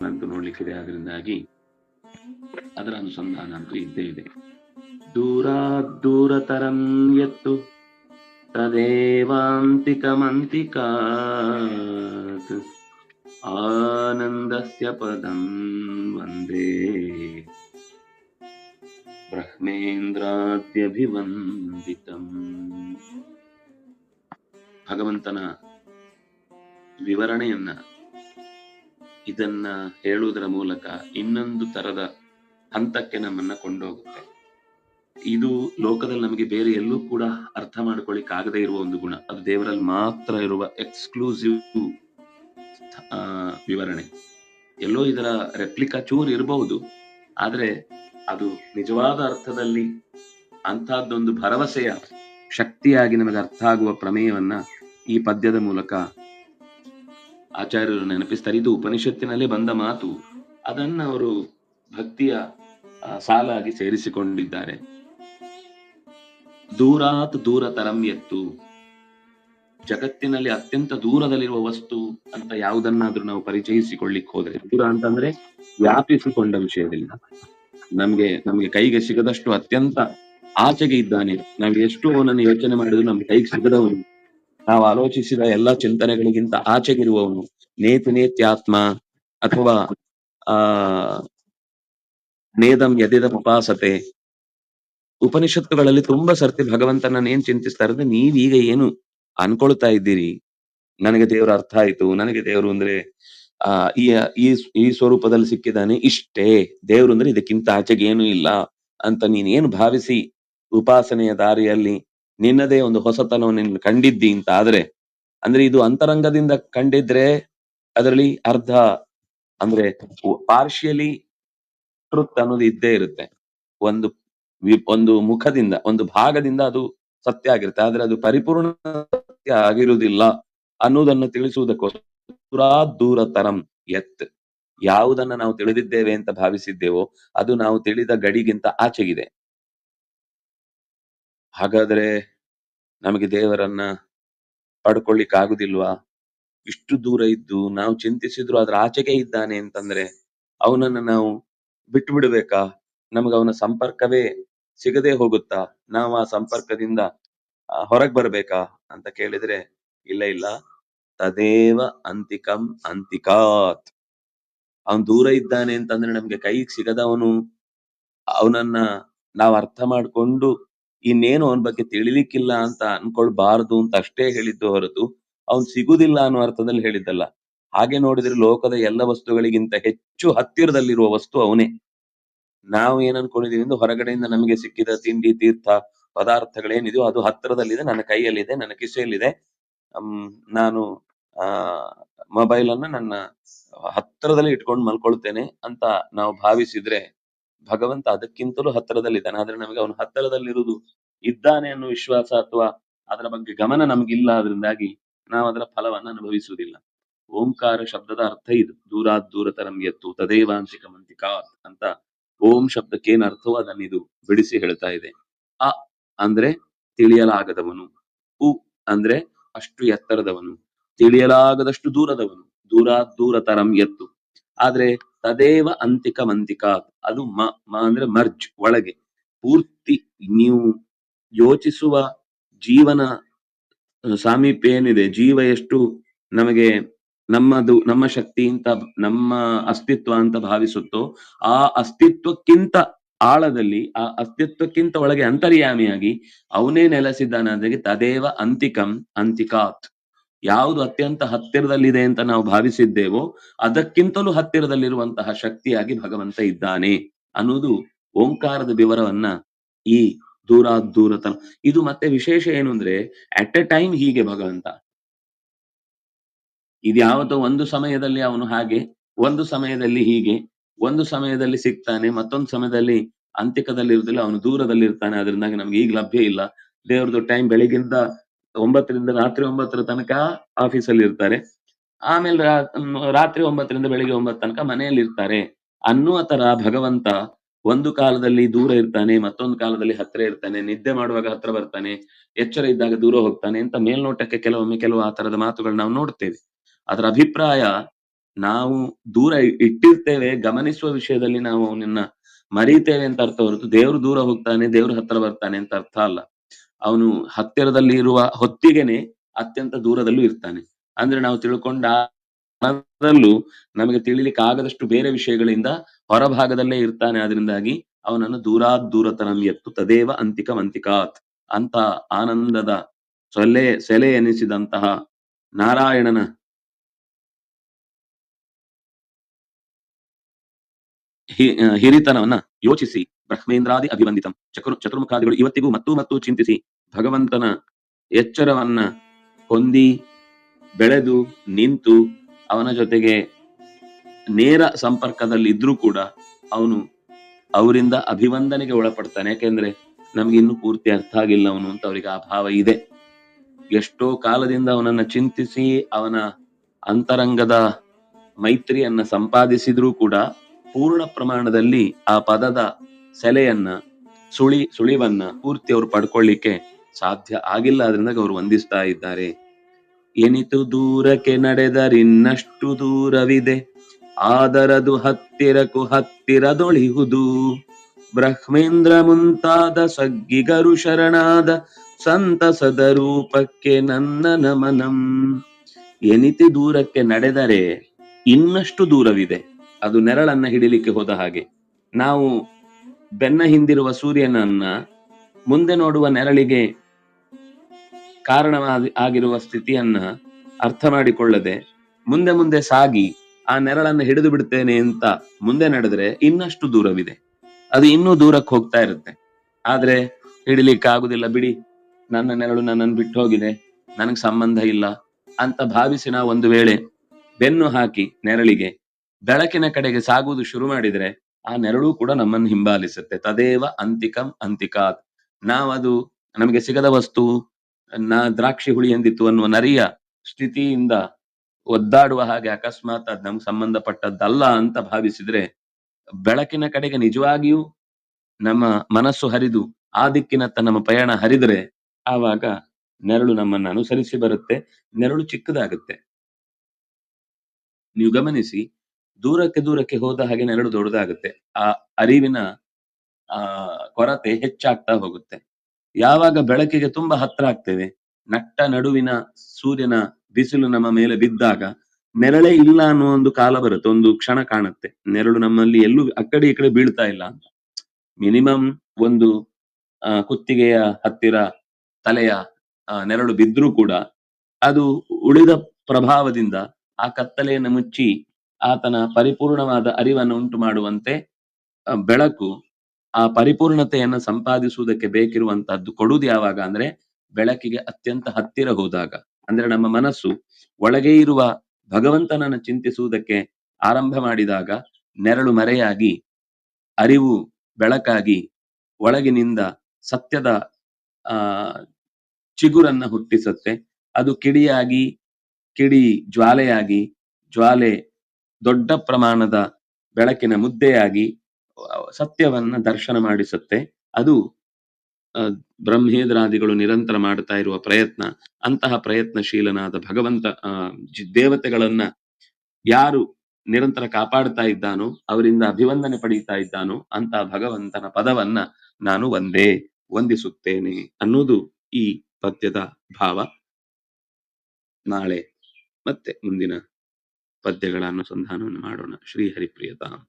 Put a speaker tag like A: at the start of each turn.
A: ಅಂತೂ ನೋಡ್ಲಿಕ್ಕಿದೆ. ಅದರಿಂದಾಗಿ ಅದರ ಅನುಸಂಧಾನ ಅಂತೂ ಇದ್ದೇ ಇದೆ. ದೂರ ದೂರತರಂ ಎತ್ತು ತದೇವಾಂತಿಕಮಂತಿಕಾತ್ ಆನಂದಸ್ಯ ಪದಂ ವಂದೇ. ಬ್ರಹ್ಮೇಂದ್ರಾದ್ಯಭಿವಂದಿತಂ. ಭಗವಂತನ ವಿವರಣೆಯನ್ನ ಇದನ್ನ ಹೇಳುವುದರ ಮೂಲಕ ಇನ್ನೊಂದು ತರದ ಹಂತಕ್ಕೆ ನಮ್ಮನ್ನ ಕೊಂಡೋಗುತ್ತೆ. ಇದು ಲೋಕದಲ್ಲಿ ನಮಗೆ ಬೇರೆ ಎಲ್ಲೂ ಕೂಡ ಅರ್ಥ ಮಾಡ್ಕೊಳ್ಳಿಕ್ ಆಗದೆ ಇರುವ ಒಂದು ಗುಣ. ಅದು ದೇವರಲ್ಲಿ ಮಾತ್ರ ಇರುವ ಎಕ್ಸ್ಕ್ಲೂಸಿವ್ ವಿವರಣೆ. ಎಲ್ಲೋ ಇದರ ರೆಪ್ಲಿಕಾ ಚೂರ್ ಇರಬಹುದು ಆದ್ರೆ ಅದು ನಿಜವಾದ ಅರ್ಥದಲ್ಲಿ ಅಂತಹದ್ದೊಂದು ಭರವಸೆಯ ಶಕ್ತಿಯಾಗಿ ನಮಗೆ ಅರ್ಥ ಆಗುವ ಪ್ರಮೇಯವನ್ನ ಈ ಪದ್ಯದ ಮೂಲಕ ಆಚಾರ್ಯರು ನೆನಪಿಸ್ತಾರೆ, ಇದು ಉಪನಿಷತ್ತಿನಲ್ಲಿ ಬಂದ ಮಾತು. ಅದನ್ನ ಅವರು ಭಕ್ತಿಯ ಸಾಲಾಗಿ ಸೇರಿಸಿಕೊಂಡಿದ್ದಾರೆ. ದೂರಾತ್ ದೂರತರಂ ಎತ್ತು. ಜಗತ್ತಿನಲ್ಲಿ ಅತ್ಯಂತ ದೂರದಲ್ಲಿರುವ ವಸ್ತು ಅಂತ ಯಾವುದನ್ನಾದ್ರೂ ನಾವು ಪರಿಚಯಿಸಿಕೊಳ್ಳಿಕ್ ಹೋದ್ರೆ, ದೂರ ಅಂತಂದ್ರೆ ವ್ಯಾಪಿಸಿಕೊಂಡ ವಿಷಯದಲ್ಲಿ ನಮ್ಗೆ ನಮ್ಗೆ ಕೈಗೆ ಸಿಗದಷ್ಟು ಅತ್ಯಂತ ಆಚೆಗೆ ಇದ್ದಾನೆ. ನಾವು ಎಷ್ಟು ಅವನನ್ನು ಯೋಚನೆ ಮಾಡಿದ್ರು ನಮ್ಗೆ ಕೈಗೆ ಸಿಗದವನು. ನಾವು ಆಲೋಚಿಸಿದ ಎಲ್ಲಾ ಚಿಂತನೆಗಳಿಗಿಂತ ಆಚೆಗಿರುವವನು ನೇತಿ ನೇತ್ಯಾತ್ಮ ಅಥವಾ, ಆ, ನೇದಂ ಯದಿದಂ ಉಪಾಸತೆ. ಉಪನಿಷತ್ತುಗಳಲ್ಲಿ ತುಂಬಾ ಸರ್ತಿ ಭಗವಂತನನ್ನ ಏನ್ ಚಿಂತಿಸ್ತಾರೆ ಅಂದ್ರೆ ನೀವೀಗ ಏನು ಅನ್ಕೊಳ್ತಾ ಇದ್ದೀರಿ? ನನಗೆ ದೇವರ ಅರ್ಥ ಆಯ್ತು, ನನಗೆ ದೇವರು ಅಂದ್ರೆ, ಆ, ಈ ಈ ಈ ಸ್ವರೂಪದಲ್ಲಿ ಸಿಕ್ಕಿದ್ದಾನೆ ಇಷ್ಟೇ, ದೇವ್ರು ಅಂದ್ರೆ ಇದಕ್ಕಿಂತ ಆಚೆಗೆ ಏನು ಇಲ್ಲ ಅಂತ ನೀನ್ ಏನು ಭಾವಿಸಿ ಉಪಾಸನೆಯ ದಾರಿಯಲ್ಲಿ ನಿನ್ನದೇ ಒಂದು ಹೊಸತನವನ್ನು ನೀನು ಕಂಡಿದ್ದಿ ಅಂತ ಆದ್ರೆ, ಅಂದ್ರೆ ಇದು ಅಂತರಂಗದಿಂದ ಕಂಡಿದ್ರೆ ಅದರಲ್ಲಿ ಅರ್ಧ ಅಂದ್ರೆ ಪಾರ್ಶಿಯಲಿ ಟ್ರುತ್ ಅನ್ನೋದು ಇದ್ದೇ ಇರುತ್ತೆ. ಒಂದು ಒಂದು ಮುಖದಿಂದ, ಒಂದು ಭಾಗದಿಂದ ಅದು ಸತ್ಯ ಆಗಿರುತ್ತೆ. ಆದ್ರೆ ಅದು ಪರಿಪೂರ್ಣ ಸತ್ಯ ಆಗಿರುವುದಿಲ್ಲ ಅನ್ನೋದನ್ನು ತಿಳಿಸುವುದಕ್ಕೋಸ್ಕರ ದೂರ ತರಂ ಎತ್ ಯಾವುದನ್ನ ನಾವು ತಿಳಿದಿದ್ದೇವೆ ಅಂತ ಭಾವಿಸಿದ್ದೇವೋ ಅದು ನಾವು ತಿಳಿದ ಗಡಿಗಿಂತ ಆಚೆಗಿದೆ. ಹಾಗಾದ್ರೆ ನಮಗೆ ದೇವರನ್ನ ಪಡ್ಕೊಳ್ಳಿಕ್ ಆಗುದಿಲ್ವಾ ಇಷ್ಟು ದೂರ ಇದ್ದು ನಾವು ಚಿಂತಿಸಿದ್ರು ಅದ್ರ ಆಚೆಗೆ ಇದ್ದಾನೆ ಅಂತಂದ್ರೆ ಅವನನ್ನ ನಾವು ಬಿಟ್ಟು ಬಿಡ್ಬೇಕಾ ನಮಗೆ ಅವನ ಸಂಪರ್ಕವೇ ಸಿಗದೆ ಹೋಗುತ್ತಾ? ನಾವು ಆ ಸಂಪರ್ಕದಿಂದ ಹೊರಗೆ ಬರ್ಬೇಕಾ? ಅಂತ ಕೇಳಿದ್ರೆ, ಇಲ್ಲ ಇಲ್ಲ. ತದೇವ ಅಂತಿಕಂ ಅಂತಿಕಾತ್. ಅವನ್ ದೂರ ಇದ್ದಾನೆ ಅಂತಂದ್ರೆ ನಮ್ಗೆ ಕೈಗೆ ಸಿಗದವನು ಅವನನ್ನ ನಾವು ಅರ್ಥ ಮಾಡ್ಕೊಂಡು ಇನ್ನೇನು ಅವನ ಬಗ್ಗೆ ತಿಳಿಲಿಕ್ಕಿಲ್ಲ ಅಂತ ಅನ್ಕೊಳ್ಬಾರ್ದು ಅಂತ ಅಷ್ಟೇ ಹೇಳಿದ್ದು ಹೊರತು ಅವನ್ ಸಿಗುದಿಲ್ಲ ಅನ್ನೋ ಅರ್ಥದಲ್ಲಿ ಹೇಳಿದ್ದಲ್ಲ. ಹಾಗೆ ನೋಡಿದ್ರೆ ಲೋಕದ ಎಲ್ಲ ವಸ್ತುಗಳಿಗಿಂತ ಹೆಚ್ಚು ಹತ್ತಿರದಲ್ಲಿರುವ ವಸ್ತು ಅವನೇ. ನಾವು ಏನ್ ಅನ್ಕೊಂಡಿದೀವಿ ಅಂದ್ರೆ ಹೊರಗಡೆಯಿಂದ ನಮಗೆ ಸಿಕ್ಕಿದ ತಿಂಡಿ ತೀರ್ಥ ಪದಾರ್ಥಗಳೇನಿದೆಯೋ ಅದು ಹತ್ತಿರದಲ್ಲಿದೆ ನನ್ನ ಕೈಯಲ್ಲಿದೆ ನನ್ನ ಕಿಸೆಯಲ್ಲಿದೆ. ಹ್ಮ್, ನಾನು ಆ ಮೊಬೈಲ್ ಅನ್ನ ನನ್ನ ಹತ್ತಿರದಲ್ಲಿ ಇಟ್ಕೊಂಡು ಮಲ್ಕೊಳ್ತೇನೆ ಅಂತ ನಾವು ಭಾವಿಸಿದ್ರೆ ಭಗವಂತ ಅದಕ್ಕಿಂತಲೂ ಹತ್ತಿರದಲ್ಲಿದ್ದಾನೆ. ಆದ್ರೆ ನಮಗೆ ಅವನು ಹತ್ತಿರದಲ್ಲಿರುವುದು ಇದ್ದಾನೆ ಅನ್ನೋ ವಿಶ್ವಾಸ ಅಥವಾ ಅದರ ಬಗ್ಗೆ ಗಮನ ನಮ್ಗಿಲ್ಲ ಅದರಿಂದಾಗಿ ನಾವು ಅದರ ಫಲವನ್ನು ಅನುಭವಿಸುವುದಿಲ್ಲ. ಓಂಕಾರ ಶಬ್ದದ ಅರ್ಥ ಇದು. ದೂರಾತ್ ದೂರತರಂ ಎತ್ತು ತದೇವಾಂಶಿಕ ಮಂತಿಕಾತ್ ಅಂತ ಓಂ ಶಬ್ದಕ್ಕೆ ಏನ್ ಅರ್ಥವೋ ಅದನ್ನ ಇದು ಬಿಡಿಸಿ ಹೇಳ್ತಾ ಇದೆ. ಅ ಅಂದ್ರೆ ತಿಳಿಯಲಾಗದವನು. ಉ ಅಂದ್ರೆ ಅಷ್ಟು ಎತ್ತರದವನು. ತಿಳಿಯಲಾಗದಷ್ಟು ದೂರದವನು. ದೂರಾತ್ ದೂರತರಂ ಎತ್ತು ಆದ್ರೆ ತದೇವ ಅಂತಿಕ ಮಂತಿಕ ಅದು ಮ ಮ ಅಂದ್ರೆ ಮರ್ಜ್, ಒಳಗೆ. ಪೂರ್ತಿ ನೀವು ಯೋಚಿಸುವ ಜೀವನ ಸಾಮೀಪ್ಯ ಏನಿದೆ, ಜೀವ ಎಷ್ಟು ನಮಗೆ ನಮ್ಮದು, ನಮ್ಮ ಶಕ್ತಿ ಅಂತ, ನಮ್ಮ ಅಸ್ತಿತ್ವ ಅಂತ ಭಾವಿಸುತ್ತೋ, ಆ ಅಸ್ತಿತ್ವಕ್ಕಿಂತ ಆಳದಲ್ಲಿ, ಆ ಅಸ್ತಿತ್ವಕ್ಕಿಂತ ಒಳಗೆ ಅಂತರ್ಯಾಮಿಯಾಗಿ ಅವನೇ ನೆಲೆಸಿದ್ದಾನಾದ್ರೆ ತದೇವ ಅಂತಿಕಂ ಅಂತಿಕಾತ್. ಯಾವುದು ಅತ್ಯಂತ ಹತ್ತಿರದಲ್ಲಿದೆ ಅಂತ ನಾವು ಭಾವಿಸಿದ್ದೇವೋ ಅದಕ್ಕಿಂತಲೂ ಹತ್ತಿರದಲ್ಲಿರುವಂತಹ ಶಕ್ತಿಯಾಗಿ ಭಗವಂತ ಇದ್ದಾನೆ ಅನ್ನೋದು ಓಂಕಾರದ ವಿವರವನ್ನ ಈ ದೂರ ದೂರತನ ಇದು ಮತ್ತೆ ವಿಶೇಷ ಏನು ಅಂದ್ರೆ ಅಟ್ ಎ ಟೈಮ್ ಹೀಗೆ ಭಗವಂತ. ಇದ್ಯಾವತ್ತೋ ಒಂದು ಸಮಯದಲ್ಲಿ ಅವನು ಹಾಗೆ, ಒಂದು ಸಮಯದಲ್ಲಿ ಹೀಗೆ, ಒಂದು ಸಮಯದಲ್ಲಿ ಸಿಗ್ತಾನೆ, ಮತ್ತೊಂದು ಸಮಯದಲ್ಲಿ ಅಂತಿಕದಲ್ಲಿ ಇರುದಿಲ್ಲ ಅವನು ದೂರದಲ್ಲಿ ಇರ್ತಾನೆ ಅದರಿಂದಾಗಿ ನಮ್ಗೆ ಈಗ ಲಭ್ಯ ಇಲ್ಲ. ದೇವ್ರದ್ದು ಟೈಮ್ ಬೆಳಿಗ್ಗಿಂದ ಒಂಬತ್ತರಿಂದ ರಾತ್ರಿ ಒಂಬತ್ತರ ತನಕ ಆಫೀಸಲ್ಲಿ ಇರ್ತಾರೆ. ಆಮೇಲೆ ರಾತ್ರಿ ಒಂಬತ್ತರಿಂದ ಬೆಳಿಗ್ಗೆ ಒಂಬತ್ತು ತನಕ ಮನೆಯಲ್ಲಿ ಇರ್ತಾರೆ. ಅನ್ನುವ ತರ ಭಗವಂತ ಒಂದು ಕಾಲದಲ್ಲಿ ದೂರ ಇರ್ತಾನೆ, ಮತ್ತೊಂದು ಕಾಲದಲ್ಲಿ ಹತ್ರ ಇರ್ತಾನೆ, ನಿದ್ದೆ ಮಾಡುವಾಗ ಹತ್ರ ಬರ್ತಾನೆ, ಎಚ್ಚರ ಇದ್ದಾಗ ದೂರ ಹೋಗ್ತಾನೆ ಅಂತ ಮೇಲ್ನೋಟಕ್ಕೆ ಕೆಲವೊಮ್ಮೆ ಕೆಲವು ಆ ತರದ ಮಾತುಗಳನ್ನ ನಾವು ನೋಡ್ತೇವೆ. ಅದರ ಅಭಿಪ್ರಾಯ ನಾವು ದೂರ ಇಟ್ಟಿರ್ತೇವೆ, ಗಮನಿಸುವ ವಿಷಯದಲ್ಲಿ ನಾವು ಅವನನ್ನ ಮರೀತೇವೆ ಅಂತ ಅರ್ಥ ಹೊರತು ದೇವ್ರು ದೂರ ಹೋಗ್ತಾನೆ, ದೇವ್ರ ಹತ್ರ ಬರ್ತಾನೆ ಅಂತ ಅರ್ಥ ಅಲ್ಲ. ಅವನು ಹತ್ತಿರದಲ್ಲಿ ಇರುವ ಹೊತ್ತಿಗೆನೆ ಅತ್ಯಂತ ದೂರದಲ್ಲೂ ಇರ್ತಾನೆ. ಅಂದ್ರೆ ನಾವು ತಿಳ್ಕೊಂಡ ನಮಗೆ ತಿಳಿಲಿಕ್ಕೆ ಆಗದಷ್ಟು ಬೇರೆ ವಿಷಯಗಳಿಂದ ಹೊರಭಾಗದಲ್ಲೇ ಇರ್ತಾನೆ. ಅದರಿಂದಾಗಿ ಅವನನ್ನು ದೂರಾದ್ ದೂರತನಂ ಎತ್ತು ತದೇವ ಅಂತಿಕ ಅಂತಿಕಾತ್. ಅಂತ ಆನಂದದ ಸೊಲೆ ಸೆಲೆ ಎನಿಸಿದಂತಹ ನಾರಾಯಣನ ಹಿರಿತನವನ್ನ ಯೋಚಿಸಿ, ಬ್ರಹ್ಮೇಂದ್ರಾದಿ ಅಭಿವಂದಿತಂ. ಚಕ್ರ, ಚತುರ್ಮುಖಾದಿಗಳು ಇವತ್ತಿಗೂ ಮತ್ತು ಮತ್ತು ಚಿಂತಿಸಿ, ಭಗವಂತನ ಎಚ್ಚರವನ್ನ ಹೊಂದಿ, ಬೆಳೆದು, ನಿಂತು, ಅವನ ಜೊತೆಗೆ ನೇರ ಸಂಪರ್ಕದಲ್ಲಿ ಇದ್ರೂ ಕೂಡ ಅವನು ಅವರಿಂದ ಅಭಿವಂದನೆಗೆ ಒಳಪಡ್ತಾನೆ. ಯಾಕೆಂದ್ರೆ ನಮ್ಗೆ ಇನ್ನೂ ಪೂರ್ತಿ ಅರ್ಥ ಆಗಿಲ್ಲ ಅವನು ಅಂತ ಅವರಿಗೆ ಆ ಭಾವ ಇದೆ. ಎಷ್ಟೋ ಕಾಲದಿಂದ ಅವನನ್ನ ಚಿಂತಿಸಿ, ಅವನ ಅಂತರಂಗದ ಮೈತ್ರಿಯನ್ನ ಸಂಪಾದಿಸಿದ್ರೂ ಕೂಡ ಪೂರ್ಣ ಪ್ರಮಾಣದಲ್ಲಿ ಆ ಪದದ ಸೆಲೆಯನ್ನ, ಸುಳಿ, ಸುಳಿವನ್ನ ಪೂರ್ತಿ ಅವರು ಪಡ್ಕೊಳ್ಳಿಕ್ಕೆ ಸಾಧ್ಯ ಆಗಿಲ್ಲ. ಅದರಿಂದ ಅವರು ವಂದಿಸ್ತಾ ಇದ್ದಾರೆ. ಎನಿತು ದೂರಕ್ಕೆ ನಡೆದರಿನ್ನಷ್ಟು ದೂರವಿದೆ. ಆದರದು ಹತ್ತಿರಕು ಹತ್ತಿರದೊಳಿಹುದು. ಬ್ರಹ್ಮೇಂದ್ರ ಮುಂತಾದ ಸಗ್ಗಿಗರು ಶರಣಾದ ಸಂತಸದ ರೂಪಕ್ಕೆ ನನ್ನ ನಮನಂ. ಎನಿತಿ ದೂರಕ್ಕೆ ನಡೆದರೆ ಇನ್ನಷ್ಟು ದೂರವಿದೆ. ಅದು ನೆರಳನ್ನ ಹಿಡಿಲಿಕ್ಕೆ ಹೋದ ಹಾಗೆ. ನಾವು ಬೆನ್ನ ಹಿಂದಿರುವ ಸೂರ್ಯನನ್ನ ಮುಂದೆ ನೋಡುವ ನೆರಳಿಗೆ ಕಾರಣವಾಗಿ ಆಗಿರುವ ಸ್ಥಿತಿಯನ್ನ ಅರ್ಥ ಮಾಡಿಕೊಳ್ಳದೆ ಮುಂದೆ ಮುಂದೆ ಸಾಗಿ ಆ ನೆರಳನ್ನ ಹಿಡಿದು ಬಿಡ್ತೇನೆ ಅಂತ ಮುಂದೆ ನಡೆದ್ರೆ ಇನ್ನಷ್ಟು ದೂರವಿದೆ. ಅದು ಇನ್ನೂ ದೂರಕ್ಕೆ ಹೋಗ್ತಾ ಇರುತ್ತೆ. ಆದ್ರೆ ಹಿಡಿಲಿಕ್ಕೆ ಆಗುದಿಲ್ಲ ಬಿಡಿ. ನನ್ನ ನೆರಳು ನನ್ನನ್ನು ಬಿಟ್ಟು ಹೋಗಿದೆ. ನನಗೆ ಸಂಬಂಧ ಇಲ್ಲ ಅಂತ ಭಾವಿಸಿ ನಾವು ಒಂದು ವೇಳೆ ಬೆನ್ನು ಹಾಕಿ ನೆರಳಿಗೆ ಬೆಳಕಿನ ಕಡೆಗೆ ಸಾಗುವುದು ಶುರು ಮಾಡಿದ್ರೆ ಆ ನೆರಳು ಕೂಡ ನಮ್ಮನ್ನು ಹಿಂಬಾಲಿಸುತ್ತೆ. ತದೇವ ಅಂತಿಕಂ ಅಂತಿಕಾತ್. ನಾವದು ನಮಗೆ ಸಿಗದ ವಸ್ತು, ನ ದ್ರಾಕ್ಷಿ ಹುಳಿ ಎಂದಿತ್ತು ಅನ್ನುವ ನರಿಯ ಸ್ಥಿತಿಯಿಂದ ಒದ್ದಾಡುವ ಹಾಗೆ ಅಕಸ್ಮಾತ್ ಅದ್ ನಮ್ಗೆ ಸಂಬಂಧಪಟ್ಟದ್ದಲ್ಲ ಅಂತ ಭಾವಿಸಿದ್ರೆ ಬೆಳಕಿನ ಕಡೆಗೆ ನಿಜವಾಗಿಯೂ ನಮ್ಮ ಮನಸ್ಸು ಹರಿದು, ಆ ದಿಕ್ಕಿನತ್ತ ನಮ್ಮ ಪಯಣ ಹರಿದ್ರೆ ಆವಾಗ ನೆರಳು ನಮ್ಮನ್ನ ಅನುಸರಿಸಿ ಬರುತ್ತೆ. ನೆರಳು ಚಿಕ್ಕದಾಗುತ್ತೆ. ನೀವು ಗಮನಿಸಿ ದೂರಕ್ಕೆ ದೂರಕ್ಕೆ ಹೋದ ಹಾಗೆ ನೆರಳು ದೊಡ್ಡದಾಗುತ್ತೆ. ಆ ಅರಿವಿನ, ಆ ಕೊರತೆ ಹೆಚ್ಚಾಗ್ತಾ ಹೋಗುತ್ತೆ. ಯಾವಾಗ ಬೆಳಕಿಗೆ ತುಂಬಾ ಹತ್ರ ಆಗ್ತೇವೆ, ನಟ್ಟ ನಡುವಿನ ಸೂರ್ಯನ ಬಿಸಿಲು ನಮ್ಮ ಮೇಲೆ ಬಿದ್ದಾಗ ನೆರಳೆ ಇಲ್ಲ ಅನ್ನೋ ಒಂದು ಕಾಲ ಬರುತ್ತೆ, ಒಂದು ಕ್ಷಣ ಕಾಣುತ್ತೆ. ನೆರಳು ನಮ್ಮಲ್ಲಿ ಎಲ್ಲೂ ಆ ಕಡೆ ಈ ಕಡೆ ಬೀಳ್ತಾ ಇಲ್ಲ ಅಂತ. ಮಿನಿಮಮ್ ಒಂದು ಕುತ್ತಿಗೆಯ ಹತ್ತಿರ ತಲೆಯ ನೆರಳು ಬಿದ್ರೂ ಕೂಡ ಅದು ಉಳಿದ ಪ್ರಭಾವದಿಂದ ಆ ಕತ್ತಲೆಯನ್ನು ಮುಚ್ಚಿ ಆತನ ಪರಿಪೂರ್ಣವಾದ ಅರಿವನ್ನು ಉಂಟು ಮಾಡುವಂತೆ ಬೆಳಕು ಆ ಪರಿಪೂರ್ಣತೆಯನ್ನು ಸಂಪಾದಿಸುವುದಕ್ಕೆ ಬೇಕಿರುವಂತಹದ್ದು ಕೊಡುವುದು ಯಾವಾಗ ಅಂದ್ರೆ ಬೆಳಕಿಗೆ ಅತ್ಯಂತ ಹತ್ತಿರ ಹೋದಾಗ. ಅಂದ್ರೆ ನಮ್ಮ ಮನಸ್ಸು ಒಳಗೆ ಇರುವ ಭಗವಂತನನ್ನು ಚಿಂತಿಸುವುದಕ್ಕೆ ಆರಂಭ ಮಾಡಿದಾಗ ನೆರಳು ಮರೆಯಾಗಿ ಅರಿವು ಬೆಳಕಾಗಿ ಒಳಗಿನಿಂದ ಸತ್ಯದ ಆ ಚಿಗುರನ್ನ ಹುಟ್ಟಿಸುತ್ತೆ. ಅದು ಕಿಡಿಯಾಗಿ ಕಿಡಿ ಜ್ವಾಲೆಯಾಗಿ ಜ್ವಾಲೆ ದೊಡ್ಡ ಪ್ರಮಾಣದ ಬೆಳಕಿನ ಮುದ್ದೆಯಾಗಿ ಸತ್ಯವನ್ನ ದರ್ಶನ ಮಾಡಿಸುತ್ತೆ. ಅದು ಬ್ರಹ್ಮೇಂದ್ರಾದಿಗಳು ನಿರಂತರ ಮಾಡ್ತಾ ಇರುವ ಪ್ರಯತ್ನ, ಅಂತಹ ಪ್ರಯತ್ನಶೀಲನಾದ ಭಗವಂತ ಜಿ- ದೇವತೆಗಳನ್ನ ಯಾರು ನಿರಂತರ ಕಾಪಾಡ್ತಾ ಇದ್ದಾನೋ, ಅವರಿಂದ ಅಭಿವಂದನೆ ಪಡೀತಾ ಇದ್ದಾನೋ, ಅಂತ ಭಗವಂತನ ಪದವನ್ನ ನಾನು ಒಂದೇ, ವಂದಿಸುತ್ತೇನೆ ಅನ್ನೋದು ಈ ಪದ್ಯದ ಭಾವ. ನಾಳೆ ಮತ್ತೆ ಮುಂದಿನ ಪದ್ಯಗಳ ಅನುಸಂಧಾನವನ್ನು ಮಾಡೋಣ. ಶ್ರೀ ಹರಿಪ್ರಿಯತಾಂ